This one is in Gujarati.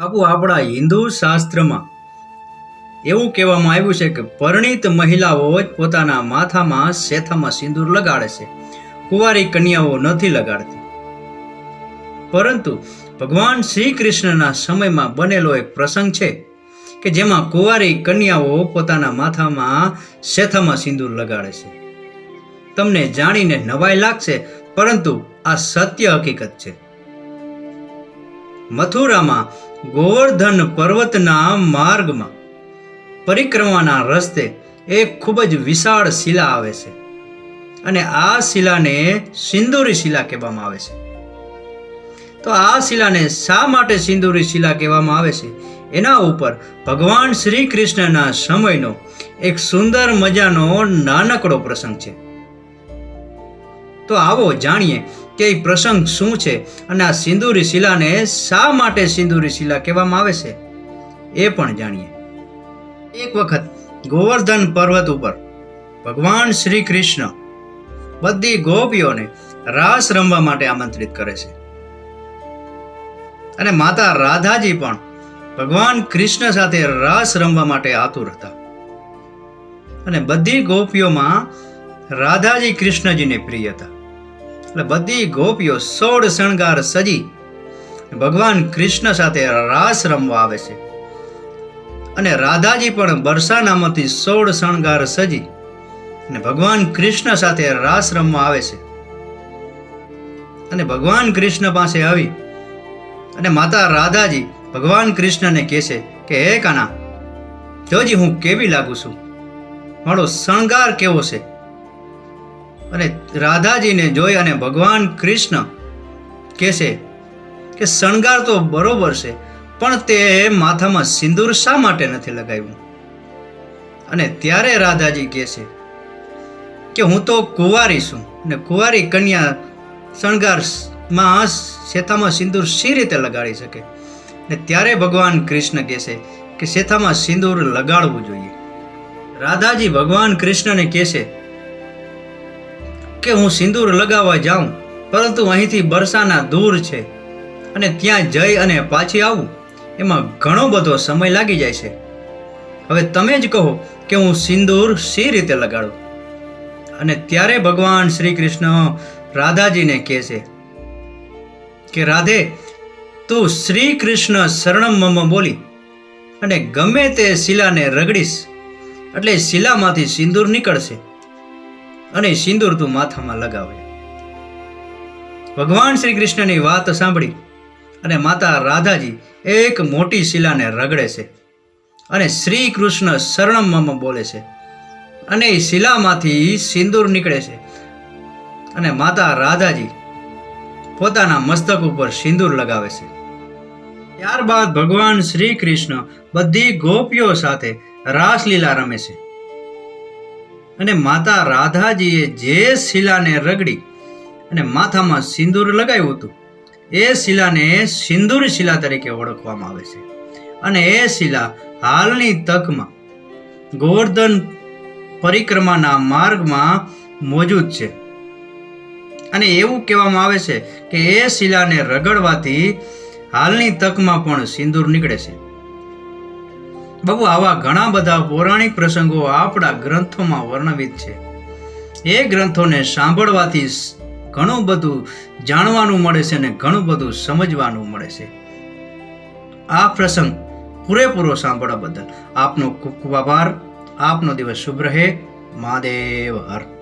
બાપુ, આપણા હિન્દુ શાસ્ત્રમાં એવું કહેવામાં આવ્યું છે કે પરણિત મહિલાઓ જ પોતાના માથામાં, શેથામાં સિંદૂર લગાડે છે. કુંવારી કન્યાઓ નથી લગાડતી. પરંતુ ભગવાન શ્રી કૃષ્ણના સમયમાં બનેલો એક પ્રસંગ છે કે જેમાં કુંવારી કન્યાઓ પોતાના માથામાં, શેથામાં સિંદૂર લગાડે છે. તમને જાણીને નવાઈ લાગશે, પરંતુ આ સત્ય હકીકત છે. મથુરામાં ગોવર્ધન પર્વતના માર્ગમાં. પરિક્રમાના રસ્તે એક ખૂબ જ વિશાળ શિલા આવે છે અને આ શિલાને સિંદૂરી શિલા કહેવામાં આવે છે. તો આ શિલાને શા માટે સિંદૂરી શિલા કહેવામાં આવે છે? એના ઉપર ભગવાન શ્રી કૃષ્ણના સમયનો એક સુંદર મજાનો નાનકડો પ્રસંગ છે. તો આવો જાણીએ કે એ પ્રસંગ શું છે અને આ સિંદુરી શિલાને શા માટે સિંદુરી શિલા કહેવામાં આવે છે? એ પણ જાણીએ. એક વખત ગોવર્ધન પર્વત ઉપર ભગવાન શ્રી કૃષ્ણ બધી ગોપીઓને રાસ રમવા માટે આમંત્રિત કરે છે. અને માતા રાધાજી પણ ભગવાન કૃષ્ણ સાથે રાસ રમવા માટે આતુર હતા. અને બધી ગોપીઓમાં રાધાજી કૃષ્ણજીને પ્રિય હતા. એટલે બધી ગોપીઓ સોળ શણગાર સજી. ભગવાન કૃષ્ણ સાથે રાસ રમવા આવે છે. અને રાધાજી પણ બરસાનામાંથી સોળ શણગાર સજી અને ભગવાન કૃષ્ણ સાથે રાસ રમવા આવે છે. અને ભગવાન કૃષ્ણ પાસે આવી અને માતા રાધાજી ભગવાન કૃષ્ણને કહે છે કે, હે કાના, જોજી હું કેવી લાગુ છું? મારો શણગાર કેવો છે? અને રાધાજીને જોઈ અને ભગવાન કૃષ્ણ કહે છે કે શણગાર તો બરોબર છે, પણ તે માથામાં સિંદૂર શા માટે નથી લગાવ્યું? અને ત્યારે રાધાજી કહે છે કે હું તો કુંવારી છું ને કુંવારી કન્યા શણગારમાં શેથામાં સિંદૂર શી રીતે લગાડી શકે? ને ત્યારે ભગવાન કૃષ્ણ કહે છે કે શેથામાં સિંદૂર લગાડવું જોઈએ. રાધાજી ભગવાન કૃષ્ણને કહે છે કે હું સિંદૂર લગાવવા જાઉં, પરંતુ અહીંથી બરસાના દૂર છે અને ત્યાં જઈ અને પાછી આવું, એમાં ઘણો બધો સમય લાગી જાય છે. હવે તમે જ કહો કે હું સિંદૂર શી રીતે લગાડું? અને ત્યારે ભગવાન શ્રી કૃષ્ણ રાધાજીને કહે છે કે, રાધે, તું શ્રી કૃષ્ણ શરણમ બોલી, અને ગમે તે શિલાને રગડીશ, એટલે શિલામાંથી સિંદૂર નીકળશે. અને સિંદૂર તું માથામાં લગાવે. ભગવાન શ્રી કૃષ્ણની વાત સાંભળી અને માતા રાધાજી એક મોટી શિલાને રગડે છે અને શ્રી કૃષ્ણ શરણમ બોલે છે અને એ શિલામાંથી સિંદૂર નીકળે છે અને માતા રાધાજી પોતાના મસ્તક ઉપર સિંદૂર લગાવે છે. ત્યારબાદ ભગવાન શ્રી કૃષ્ણ બધી ગોપીઓ સાથે રાસલીલા રમે છે. અને માતા રાધાજીએ જે શિલાને રગડી અને માથામાં સિંદૂર લગાવ્યું હતું, એ શિલાને સિંદૂર શિલા તરીકે ઓળખવામાં આવે છે. અને એ શિલા હાલની તકમાં ગોવર્ધન પરિક્રમાના માર્ગમાં મોજૂદ છે. અને એવું કહેવામાં આવે છે કે એ શિલાને રગડવાથી હાલની તકમાં પણ સિંદૂર નીકળે છે. બાબુ આવા ઘણા બધા પૌરાણિક પ્રસંગો આપણા ગ્રંથોમાં વર્ણવિત છે. એ ગ્રંથોને સાંભળવાથી ઘણું બધું જાણવાનું મળે છે અને ઘણું બધું સમજવાનું મળે છે. આ પ્રસંગ પૂરેપૂરો સાંભળવા બદલ આપનો ખૂબ ખૂબ આભાર. આપનો દિવસ શુભ રહે. મહાદેવ, હર.